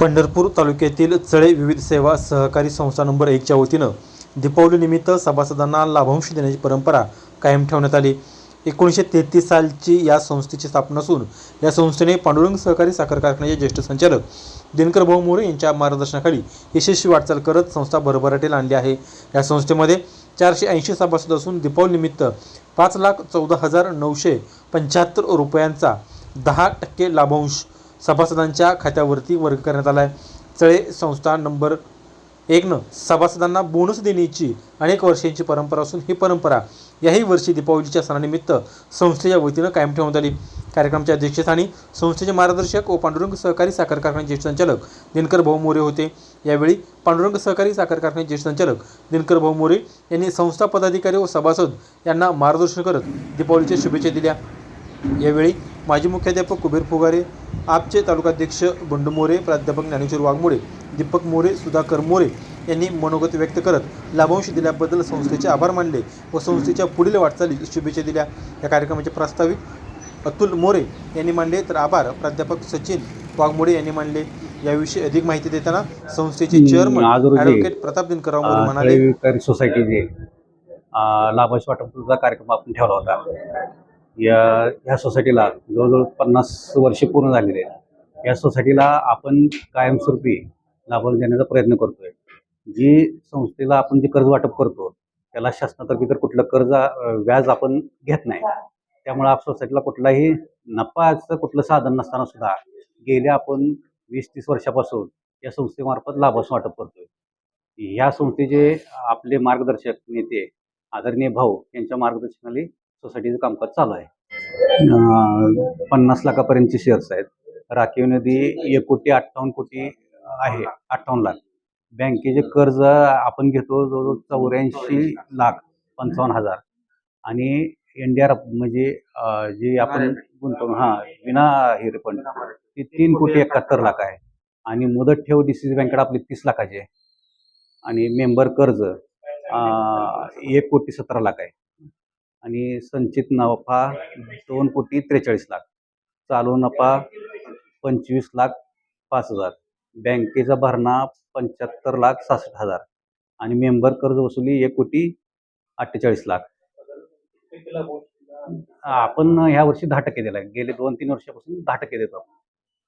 पंढरपूर तालुक्यातील चळे विविध सेवा सहकारी संस्था नंबर एकच्या वतीनं दीपावलीनिमित्त सभासदांना लाभांश देण्याची परंपरा कायम ठेवण्यात आली. एकोणीसशे तेहतीस सालची या संस्थेची स्थापना असून या संस्थेने पांडुरंग सहकारी साखर कारखान्याचे ज्येष्ठ संचालक दिनकर भाऊ मोरे यांच्या मार्गदर्शनाखाली यशस्वी वाटचाल करत संस्था भरभराटीला आणली आहे. या संस्थेमध्ये चारशे ऐंशी सभासद असून दीपावलीनिमित्त पाच लाख चौदा हजार नऊशे पंच्याहत्तर रुपयांचा दहा टक्के लाभांश सभासदांच्या खात्यावरती वर्ग करण्यात आला आहे चळे संस्था नंबर एकनं सभासदांना बोनस देण्याची अनेक वर्षांची परंपरा असून ही परंपरा याही वर्षी दीपावलीच्या सणानिमित्त संस्थेच्या वतीनं कायम ठेवण्यात आली. कार्यक्रमाच्या अध्यक्षस्थानी संस्थेचे मार्गदर्शक व पांडुरंग सहकारी साखर कारखान्याचे ज्येष्ठ संचालक दिनकर भाऊ मोरे होते. यावेळी पांडुरंग सहकारी साखर कारखान्याचे ज्येष्ठ संचालक दिनकर भाऊ मोरे यांनी संस्था पदाधिकारी व सभासद यांना मार्गदर्शन करत दीपावलीच्या शुभेच्छा दिल्या. यावेळी माजी मुख्याध्यापक कुबेर फुगारे आपचे तालुकाध्यक्ष बंडू मोरे प्राध्यापक ज्ञानेश्वर वाघमोडे दीपक मोरे सुधाकर मोरे यांनी मनोगत व्यक्त करत लाभांश दिल्याबद्दल संस्थेचे आभार मानले व संस्थेच्या पुढील वाटचालीस शुभेच्छा दिल्या. या कार्यक्रमाचे प्रास्ताविक अतुल मोरे यांनी मांडले तर आभार प्राध्यापक सचिन वाघमोडे यांनी मांडले. याविषयी अधिक माहिती देताना संस्थेचे चेअरमन ॲडव्होकेट प्रताप दिनकरराव मोरे म्हणाले. अं, लाभांश वाटपचा कार्यक्रम आपण ठेवला होता. या ह्या सोसायटीला जवळजवळ पन्नास वर्षे पूर्ण झालेली आहे. या सोसायटीला आपण कायमस्वरूपी लाभांश देण्याचा प्रयत्न करतोय. जी संस्थेला आपण जे कर्ज वाटप करतो त्याला शासनातर्फे तर कुठलं कर्ज व्याज आपण घेत नाही. त्यामुळे आप सोसायटीला कुठलाही नफाचं कुठलं साधन नसताना सुद्धा गेल्या आपण वीस तीस वर्षापासून या संस्थेमार्फत लाभांश वाटप करतोय. ह्या संस्थेचे आपले मार्गदर्शक नेते आदरणीय भाऊ यांच्या मार्गदर्शनाली सोसायटीचं कामकाज चालू आहे. पन्नास लाखापर्यंतचे शेअर्स आहेत. राखीव नदी एक कोटी अठ्ठावन्न कोटी आहे अठ्ठावन्न लाख. बँकेचे कर्ज आपण घेतो जवळजवळ चौऱ्याऐंशी लाख पंचावन्न हजार. आणि एन डी आर म्हणजे जे आपण गुंतवणूक हां विना हे रिफंड ती तीन कोटी एकाहत्तर लाख आहे. आणि मुदत ठेव डी सी सी बँकेकडे आपली तीस लाखाची आहे. आणि मेंबर कर्ज एक कोटी सतरा लाख आहे. आणि संचित नफा दोन कोटी त्रेचाळीस लाख. चालू नफा पंचवीस लाख पाच हजार. बँकेचा भरणा पंच्याहत्तर लाख सहासष्ट हजार. आणि मेंबर कर्ज वसुली एक कोटी अठ्ठेचाळीस लाख. आपण ह्या वर्षी दहा टक्के दिला गेले दोन तीन वर्षापासून दहा टक्के देतो आपण.